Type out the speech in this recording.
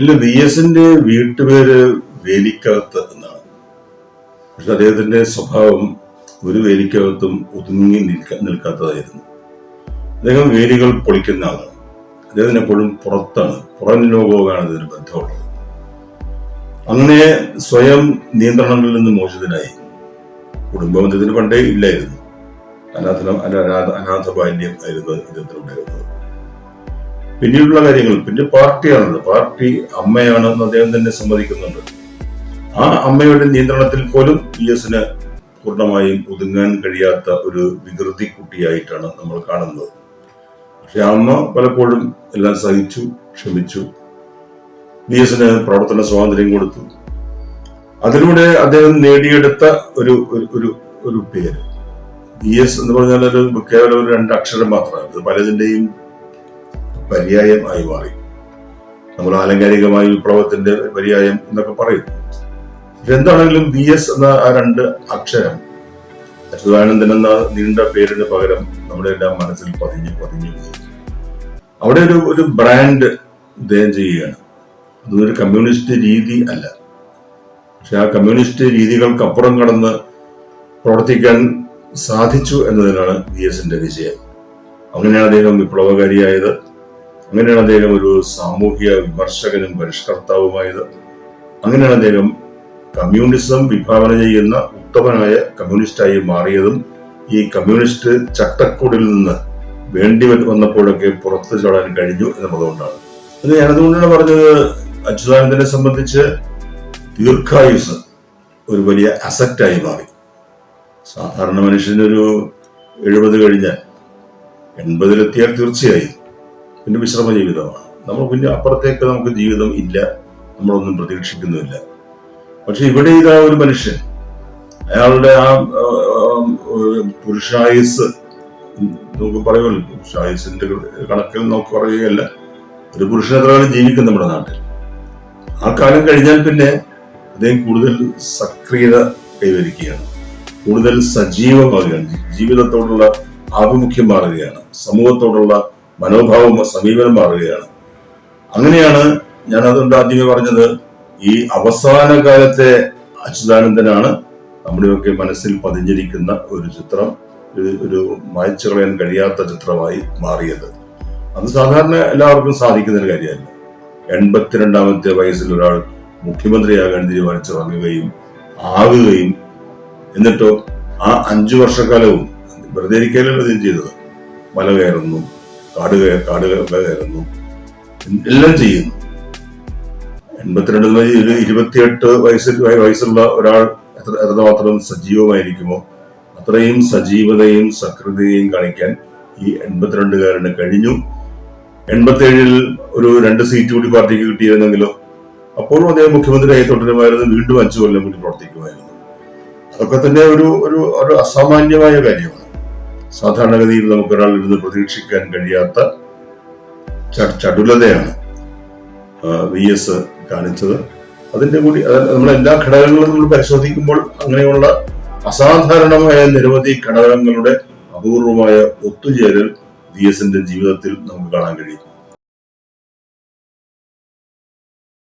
ഇല്ല വി എസിന്റെ വീട്ടുപേര് വേലിക്കകത്ത് എന്നാണ്. പക്ഷെ അദ്ദേഹത്തിന്റെ സ്വഭാവം ഒരു വേലിക്കകത്തും ഒതുങ്ങി നിൽക്ക നിൽക്കാത്തതായിരുന്നു. അദ്ദേഹം വേലികൾ പൊളിക്കുന്ന ആളാണ്. അദ്ദേഹത്തിന് എപ്പോഴും പുറത്താണ്. പുറം ലോകവുമാണ് ഇതിന് ബന്ധമുള്ളത്. അങ്ങനെ സ്വയം നിയന്ത്രണങ്ങളിൽ നിന്ന് മോചിതനായി. കുടുംബബന്ധത്തിന് പണ്ടേ ഇല്ലായിരുന്നു. അനാഥ അനാഥ ബാല്യം ആയിരുന്നു ഇദ്ദേഹത്തിനുണ്ടായിരുന്നത് പിന്നീടുള്ള കാര്യങ്ങൾ. പിന്നെ പാർട്ടിയാണല്ലോ പാർട്ടി അമ്മയാണെന്ന് അദ്ദേഹം തന്നെ സമ്മതിക്കുന്നുണ്ട്. ആ അമ്മയുടെ നിയന്ത്രണത്തിൽ പോലും പി എസിന് പൂർണമായും ഒതുങ്ങാൻ കഴിയാത്ത ഒരു വികൃതി കുട്ടിയായിട്ടാണ് നമ്മൾ കാണുന്നത്. പക്ഷെ അമ്മ പലപ്പോഴും എല്ലാം സഹിച്ചു ക്ഷമിച്ചു. വി എസിന് പ്രവർത്തന സ്വാതന്ത്ര്യം കൊടുത്തു. അതിലൂടെ അദ്ദേഹം നേടിയെടുത്ത ഒരു ഒരു- ഒരു പേര്. വി എസ് എന്ന് പറഞ്ഞാൽ ഒരു കേവലം ഒരു രണ്ട് അക്ഷരം മാത്രമാണ് പലതിന്റെയും പര്യായം ആയി മാറി. നമ്മൾ ആലങ്കാരികമായ വിപ്ലവത്തിന്റെ പര്യായം എന്നൊക്കെ പറയും. എന്താണെങ്കിലും വി എസ് എന്ന ആ രണ്ട് അക്ഷരം അച്യുതാനന്ദൻ എന്ന നീണ്ട പേരിന് പകരം നമ്മുടെ എല്ലാം മനസ്സിൽ പതിഞ്ഞു പതിഞ്ഞു അവിടെ ഒരു ഒരു ബ്രാൻഡ് ഇദ്ദേഹം ചെയ്യുകയാണ്. അതൊരു കമ്മ്യൂണിസ്റ്റ് രീതി അല്ല. പക്ഷെ ആ കമ്മ്യൂണിസ്റ്റ് രീതികൾക്കപ്പുറം കടന്ന് പ്രവർത്തിക്കാൻ സാധിച്ചു എന്നതിനാണ് വി എസിന്റെ വിജയം. അങ്ങനെയാണ് അദ്ദേഹം വിപ്ലവകാരിയായത്. അങ്ങനെയാണ് അദ്ദേഹം ഒരു സാമൂഹ്യ വിമർശകനും പരിഷ്കർത്താവുമായത്. അങ്ങനെയാണ് അദ്ദേഹം കമ്മ്യൂണിസം വിഭാവന ചെയ്യുന്ന ഉത്തമനായ കമ്മ്യൂണിസ്റ്റായി മാറിയതും ഈ കമ്മ്യൂണിസ്റ്റ് ചട്ടക്കൂടിൽ നിന്ന് വേണ്ടി വന്നപ്പോഴൊക്കെ പുറത്തു ചാടാൻ കഴിഞ്ഞു എന്നുള്ളതുകൊണ്ടാണ്. അത് ഞാനതുകൊണ്ടാണ് പറഞ്ഞത് അച്യുതാനന്ദനെ സംബന്ധിച്ച് ദീർഘായുസ് ഒരു വലിയ അസറ്റായി മാറി. സാധാരണ മനുഷ്യനൊരു എഴുപത് കഴിഞ്ഞാൽ എൺപതിലെത്തിയാൽ തീർച്ചയായും. പിന്നെ വിശ്രമ ജീവിതമാണ്. നമ്മൾ പിന്നെ അപ്പുറത്തേക്ക് നമുക്ക് ജീവിതം ഇല്ല നമ്മളൊന്നും പ്രതീക്ഷിക്കുന്നുമില്ല. പക്ഷെ ഇവിടെ ഇതാ ഒരു മനുഷ്യൻ. അയാളുടെ ആ പുരുഷായുസ് നമുക്ക് പറയുമല്ലോ പുരുഷായുസിന്റെ കണക്കിൽ നമുക്ക് പറയുകയല്ല ഒരു പുരുഷൻ എത്ര കാലം ജീവിക്കും നമ്മുടെ നാട്ടിൽ. ആ കാലം കഴിഞ്ഞാൽ പിന്നെ അദ്ദേഹം കൂടുതൽ സക്രിയത കൈവരിക്കുകയാണ്. കൂടുതൽ സജീവമാകുകയാണ് ജീവിതത്തോടുള്ള ആഭിമുഖ്യം മാറുകയാണ്. സമൂഹത്തോടുള്ള മനോഭാവം സമീപനം മാറുകയാണ്. അങ്ങനെയാണ് ഞാൻ അതുകൊണ്ട് ആദ്യമേ പറഞ്ഞത്. ഈ അവസാന കാലത്തെ അച്യുതാനന്ദനാണ് നമ്മുടെയൊക്കെ മനസ്സിൽ പതിഞ്ഞിരിക്കുന്ന ഒരു ചിത്രം. ഒരു- മായച്ചു കളയാൻ കഴിയാത്ത ചിത്രമായി മാറിയത്. അത് സാധാരണ എല്ലാവർക്കും സാധിക്കുന്ന ഒരു കാര്യമല്ല. എൺപത്തിരണ്ടാമത്തെ വയസ്സിൽ ഒരാൾ മുഖ്യമന്ത്രിയാകാൻ തീരുമാനിച്ചിറങ്ങുകയും ആകുകയും എന്നിട്ടോ ആ അഞ്ചു വർഷക്കാലവും വെറുതെ ഇരിക്കലല്ലോ ചെയ്തത്? മല കയറുന്നു കാട് കാട് കയറുന്നു എല്ലാം ചെയ്യുന്നു. എൺപത്തിരണ്ട് ഇരുപത്തിയെട്ട് വയസ്സിൽ വയസ്സുള്ള ഒരാൾ എത്ര എത്രമാത്രം സജീവമായിരിക്കുമോ അത്രയും സജീവതയും സക്രിയതയും കാണിക്കാൻ ഈ എൺപത്തിരണ്ടുകാരന് കഴിഞ്ഞു. എൺപത്തിയേഴിൽ ഒരു രണ്ട് സീറ്റ് കൂടി പാർട്ടിക്ക് കിട്ടിയിരുന്നെങ്കിലോ അപ്പോഴും അദ്ദേഹം മുഖ്യമന്ത്രിയായി തുടരുമായിരുന്നു. വീണ്ടും അഞ്ചു കൊല്ലം കൂടി പ്രവർത്തിക്കുമായിരുന്നു. അതൊക്കെ തന്നെ ഒരു ഒരു അസാമാന്യമായ കാര്യമാണ്. സാധാരണഗതിയിൽ നമുക്ക് ഒരാൾ നിന്ന് പ്രതീക്ഷിക്കാൻ കഴിയാത്ത ചടുലതയാണ് വി എസ് കാണിച്ചത്. അതിന്റെ കൂടി നമ്മൾ നമ്മളെല്ലാ ഘടകങ്ങളും നമ്മൾ പരിശോധിക്കുമ്പോൾ അങ്ങനെയുള്ള അസാധാരണമായ നിരവധി ഘടകങ്ങളുടെ അപൂർവമായ ഒത്തുചേരൽ വി എസിന്റെ ജീവിതത്തിൽ നമുക്ക് കാണാൻ കഴിയും.